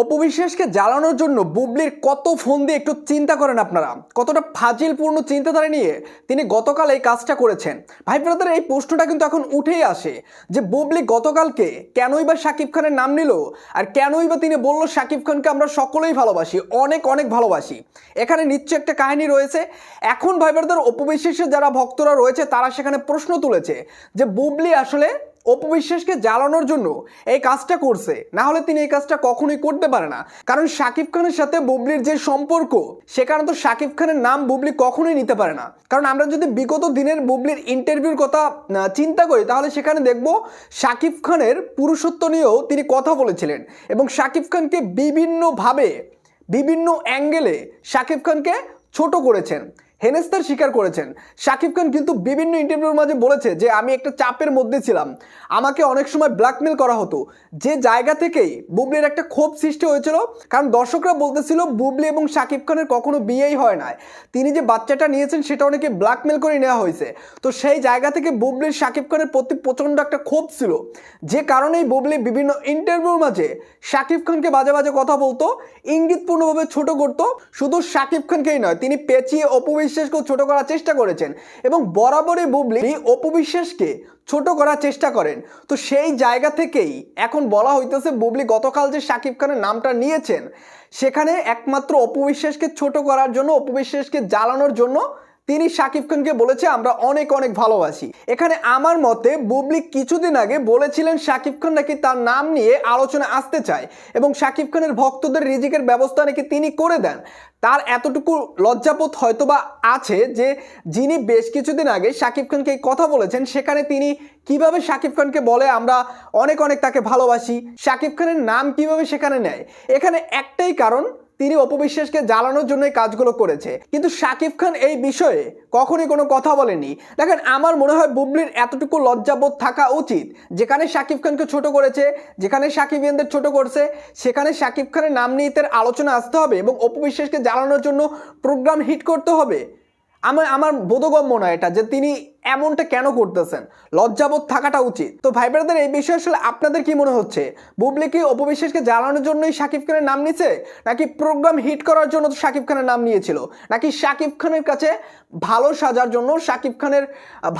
অপবিশ্বাসকে জ্বালানোর জন্য বুবলির কত ফোন দিয়ে একটু চিন্তা করেন আপনারা? কতটা ফাজিলপূর্ণ চিন্তাধারা নিয়ে তিনি গতকাল এই কাজটা করেছেন। ভাই ব্রাদার, এই প্রশ্নটা কিন্তু এখন উঠেই আসে যে বুবলি গতকালকে কেনই বা শাকিব খানের নাম নিল আর কেনই বা তিনি বলল, শাকিব খানকে আমরা সকলেই ভালোবাসি, অনেক অনেক ভালোবাসি। এখানে নিশ্চয় একটা কাহিনী রয়েছে। এখন ভাই ব্রাদার অপবিশ্বাসের যারা ভক্তরা রয়েছে, তারা সেখানে প্রশ্ন তুলেছে যে বুবলি আসলে অপবিশ্বাসকে জ্বালানোর জন্য এই কাজটা করছে। না হলে তিনি এই কাজটা কখনোই করতে পারে না। কারণ শাকিব খানের সাথে বুবলির যে সম্পর্ক সেখানে তো শাকিব খানের নাম বুবলি কখনোই নিতে পারে না। কারণ আমরা যদি বিগত দিনের বুবলির ইন্টারভিউর কথা চিন্তা করি, তাহলে সেখানে দেখব শাকিব খানের পুরুষত্ব নিয়েও তিনি কথা বলেছিলেন এবং শাকিব খানকে বিভিন্নভাবে, বিভিন্ন অ্যাঙ্গেলে শাকিব খানকে ছোট করেছেন। হেনেস্তার স্বীকার করেছেন। শাকিব খান কিন্তু বিভিন্ন ইন্টারভিউর মাঝে বলেছে যে, আমি একটা চাপের মধ্যে ছিলাম। আমাকে অনেক সময় ব্ল্যাকমেল করা হতো। যে জায়গা থেকেই বুবলির একটা ক্ষোভ সৃষ্টি হয়েছিল, কারণ দর্শকরা বলতেছিল, বুবলি এবং শাকিব খানের কখনো বিয়েই হয় না তিনি যে বাচ্চাটা নিয়েছেন, সেটা অনেকে ব্ল্যাকমেল করে নেওয়া হয়েছে। তো সেই জায়গা থেকে বুবলির শাকিব খানের প্রতি প্রচণ্ড একটা ক্ষোভ ছিল। যে কারণেই বুবলি বিভিন্ন ইন্টারভিউর মাঝে শাকিব খানকে বাজে বাজে কথা বলতো, ইঙ্গিতপূর্ণভাবে ছোট করতো। শুধু শাকিব খানকেই নয়, তিনি পেঁচিয়ে অপবিশ্বাসকেও ছোট করার চেষ্টা করেছেন এবং বরাবরই বুবলি অপবিশ্বাসকে ছোট করার চেষ্টা করেন। তো সেই জায়গা থেকেই এখন বলা হইতেছে বুবলি গতকাল যে সাকিব খানের নামটা নিয়েছেন, সেখানে একমাত্র অপবিশ্বাসকে ছোট করার জন্য, অপবিশ্বাসকে জ্বালানোর জন্য তিনি শাকিব খানকে বলেছে, আমরা অনেক অনেক ভালোবাসি। এখানে আমার মতে বুবলি কিছুদিন আগে বলেছিলেন শাকিব খান নাকি তার নাম নিয়ে আলোচনা আসতে চায় এবং শাকিব খানের ভক্তদের রিজিকের ব্যবস্থা নাকি তিনি করে দেন। তার এতটুকু লজ্জাবোধ হয়তোবা আছে যে, যিনি বেশ কিছুদিন আগে শাকিব খানকে এই কথা বলেছেন, সেখানে তিনি কীভাবে শাকিব খানকে বলে, আমরা অনেক অনেক তাকে ভালোবাসি। শাকিব খানের নাম কীভাবে সেখানে নেয়? এখানে একটাই কারণ তিনি অপবিশ্বাসকে জ্বালানোর জন্য এই কাজগুলো করেছে। কিন্তু শাকিব খান এই বিষয়ে কখনই কোনো কথা বলেনি। দেখেন, আমার মনে হয় বুবলির এতটুকু লজ্জাবোধ থাকা উচিত। যেখানে শাকিব খানকে ছোট করেছে, যেখানে শাকিব ইয়ানদের ছোট করছে, সেখানে শাকিব খানের নাম নিয়ে আলোচনা আসতে হবে এবং অপবিশ্বাসকে জ্বালানোর জন্য প্রোগ্রাম হিট করতে হবে। আমার আমার বোধগম্য না এটা যে তিনি এমনটা কেন করতেছেন। লজ্জাবোধ থাকাটা উচিত। তো ভাই ব্রাদার এই বিষয়ে আসলে আপনাদের কি মনে হচ্ছে? বুবলি কি অপবিশ্বাসকে জ্বালানোর জন্যই শাকিব খানের নাম নিছে নাকি প্রোগ্রাম হিট করার জন্য তো শাকিব খানের নাম নিয়েছিল? নাকি শাকিব খানের কাছে ভালো সাজার জন্য, শাকিব খানের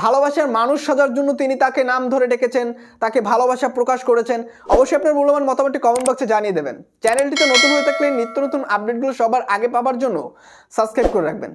ভালোবাসার মানুষ সাজার জন্য তিনি তাকে নাম ধরে ডেকেছেন, তাকে ভালোবাসা প্রকাশ করেছেন? অবশ্যই আপনার মূল্যবান মতামতটি কমেন্ট বক্সে জানিয়ে দেবেন। চ্যানেলটিতে নতুন হয়ে থাকলে নিত্য নতুন আপডেটগুলো সবার আগে পাওয়ার জন্য সাবস্ক্রাইব করে রাখবেন।